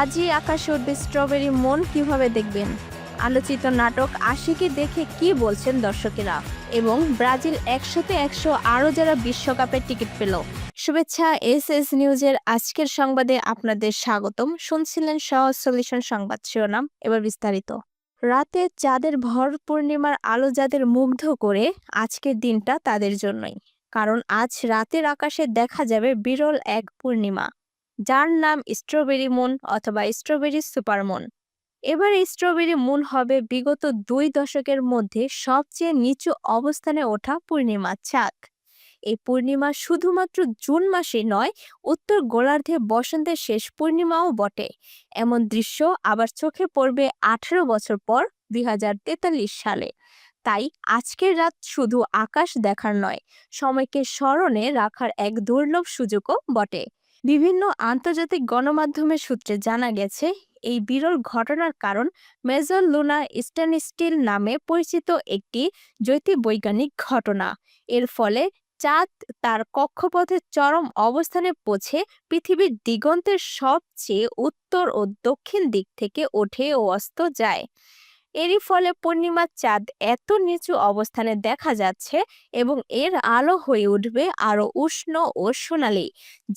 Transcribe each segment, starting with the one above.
আজই আকাশে উঠবে স্ট্রবেরি মন কীভাবে দেখবেন? আলোচিত নাটক আশিকি দেখে কি বলছেন দর্শকেরা? এবং ব্রাজিল একশোতে একশো আরও যারা বিশ্বকাপের টিকিট পেল। শুভেচ্ছা এস এস নিউজের আজকের সংবাদে আপনাদের স্বাগতম। শুনছিলেন সহজ সলিউশন সংবাদ শিরোনাম। এবার বিস্তারিত। রাতে চাঁদের ভর পূর্ণিমার আলো যাদের মুগ্ধ করে, আজকের দিনটা তাদের জন্যই। কারণ আজ রাতের আকাশে দেখা যাবে বিরল এক পূর্ণিমা। যার নাম স্ট্রবেরি মুন অথবা স্ট্রবেরি সুপারমুন এবার স্ট্রবেরি মুন হবে বিগত দুই দশকের মধ্যে সবচেয়ে নিচু অবস্থানে ওঠা পূর্ণিমা চাঁদ। এই পূর্ণিমা শুধুমাত্র জুন মাসে নয়, উত্তর গোলার্ধে বসন্তের শেষ পূর্ণিমাও বটে। এমন দৃশ্য আবার চোখে পড়বে আঠেরো বছর পর দুই হাজার তেতাল্লিশ সালে। তাই আজকের রাত শুধু আকাশ দেখার নয়, সময়কে স্মরণে রাখার এক দুর্লভ সুযোগও বটে। বিভিন্ন আন্তর্জাতিক গণমাধ্যমের সূত্রে জানা গেছে, এই বিরল ঘটনার কারণ মেজর লুনা স্ট্যানস্টিল নামে পরিচিত একটি জ্যোতির্বৈজ্ঞানিক ঘটনা। এর ফলে চাঁদ তার কক্ষপথে চরম অবস্থানে পৌঁছে পৃথিবীর দিগন্তের সবচেয়ে উত্তর ও দক্ষিণ দিক থেকে ওঠে ও অস্ত যায়। এরই ফলে পূর্ণিমার চাঁদ এত নিচু অবস্থানে দেখা যাচ্ছে এবং এর আলো হয়ে উঠবে আরও উষ্ণ ও সোনালি,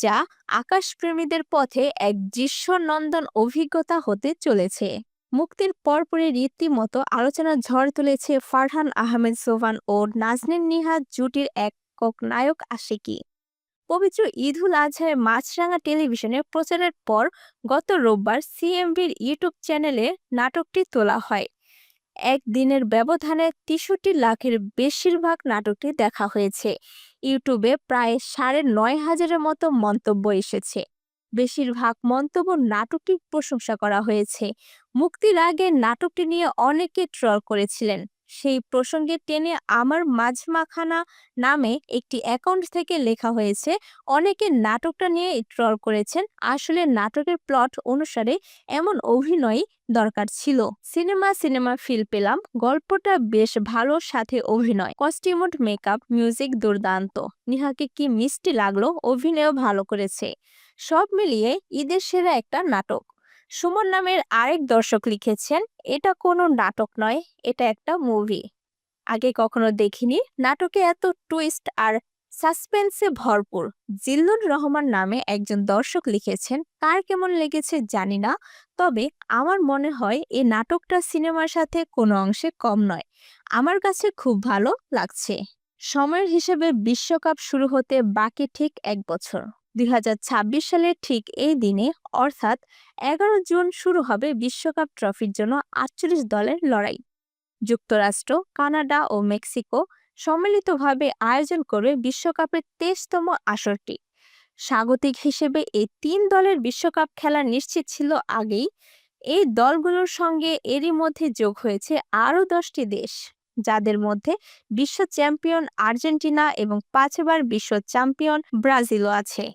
যা আকাশপ্রেমীদের পথে এক দৃশ্যনন্দন অভিজ্ঞতা হতে চলেছে। মুক্তির পরপরই রীতিমতো আলোচনার ঝড় তুলেছে ফারহান আহমেদ সোভান ও নাজনীন নিহাদ জুটির একক নায়ক আশিকি। পবিত্র ঈদুল আজহায় মাছরাঙা টেলিভিশনে প্রচারের পর গত রোববার সিএমবির ইউটিউব চ্যানেলে নাটকটি তোলা হয়। একদিনের ব্যবধানে তেষট্টি লাখের বেশিরভাগ নাটকটি দেখা হয়েছে। ইউটিউবে প্রায় সাড়ে নয় হাজারের মতো মন্তব্য এসেছে। বেশিরভাগ মন্তব্য নাটকটির প্রশংসা করা হয়েছে। মুক্তির আগে নাটকটি নিয়ে অনেকে ট্রল করেছিলেন। সেই প্রসঙ্গে টেনে আমার মাঝমাখানা নামে একটি অ্যাকাউন্ট থেকে লেখা হয়েছে, অনেকে নাটকটা নিয়ে ট্রল করেছেন। আসলে নাটকের প্লট অনুসারে এমন অভিনয় দরকার ছিল। সিনেমা সিনেমা ফিল পেলাম। গল্পটা বেশ ভালো, সাথে অভিনয়। কস্টিউমড মেকআপ মিউজিক দুর্দান্ত। নিহাকে কি মিষ্টি লাগল? অভিনয়ও ভালো করেছে। সব মিলিয়ে ঈদের সেরা একটা নাটক। সুমন নামের আরেক দর্শক লিখেছেন, এটা কোনো নাটক নয়, এটা একটা মুভি আগে কখনো দেখিনি। নাটকে এত টুইস্ট আর সাসপেন্সে ভরপুর। জিল্লুর রহমান নামে একজন দর্শক লিখেছেন কার কেমন লেগেছে জানি না, তবে আমার মনে হয় এই নাটকটা সিনেমার সাথে কোনো অংশে কম নয়। আমার কাছে খুব ভালো লাগছে। সময়ের হিসেবে বিশ্বকাপ শুরু হতে বাকি ঠিক এক বছর। দুই সালের ঠিক এই দিনে অর্থাৎ এগারো জুন শুরু হবে বিশ্বকাপ ট্রফির জন্য আটচল্লিশ দলের লড়াই। যুক্তরাষ্ট্র, কানাডা ও মেক্সিকো সম্মিলিতভাবে আয়োজন করবে বিশ্বকাপের তেইশতম আসরটি। স্বাগতিক হিসেবে এই তিন দলের বিশ্বকাপ খেলা নিশ্চিত ছিল আগেই। এই দলগুলোর সঙ্গে এরই মধ্যে যোগ হয়েছে আরও দশটি দেশ। যাদের মধ্যে বিশ্ব চ্যাম্পিয়ন আর্জেন্টিনা এবং পাঁচবার বিশ্ব চ্যাম্পিয়ন ব্রাজিলও আছে।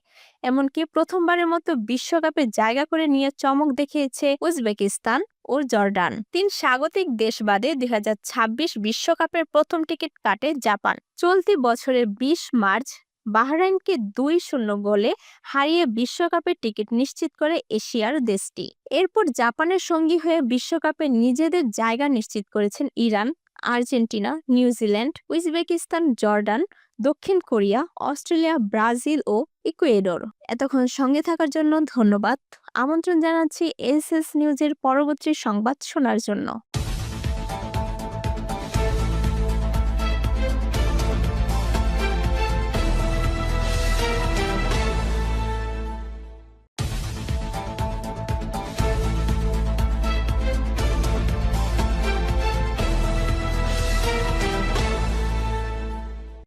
এমনকি প্রথমবারের মতো বিশ্বকাপে জায়গা করে নিয়ে চমক দেখিয়েছে উজবেকিস্তান ও জর্ডান। তিন স্বাগতিক দেশ বাদে দুই বিশ্বকাপের প্রথম টিকিট কাটে জাপান। চলতি বছরের বিশ মার্চ বাহরাইনকে দুই শূন্য গোলে হারিয়ে বিশ্বকাপের টিকিট নিশ্চিত করে এশিয়ার দেশটি। এরপর জাপানের সঙ্গী হয়ে বিশ্বকাপে নিজেদের জায়গা নিশ্চিত করেছেন Iran. Argentina New Zealand Uzbekistan, Jordan, দক্ষিণ কোরিয়া, অস্ট্রেলিয়া, ব্রাজিল ও ইকুয়েডর। এতক্ষণ সঙ্গে থাকার জন্য ধন্যবাদ। আমন্ত্রণ জানাচ্ছি এস এস নিউজের পরবর্তী সংবাদ শোনার জন্য।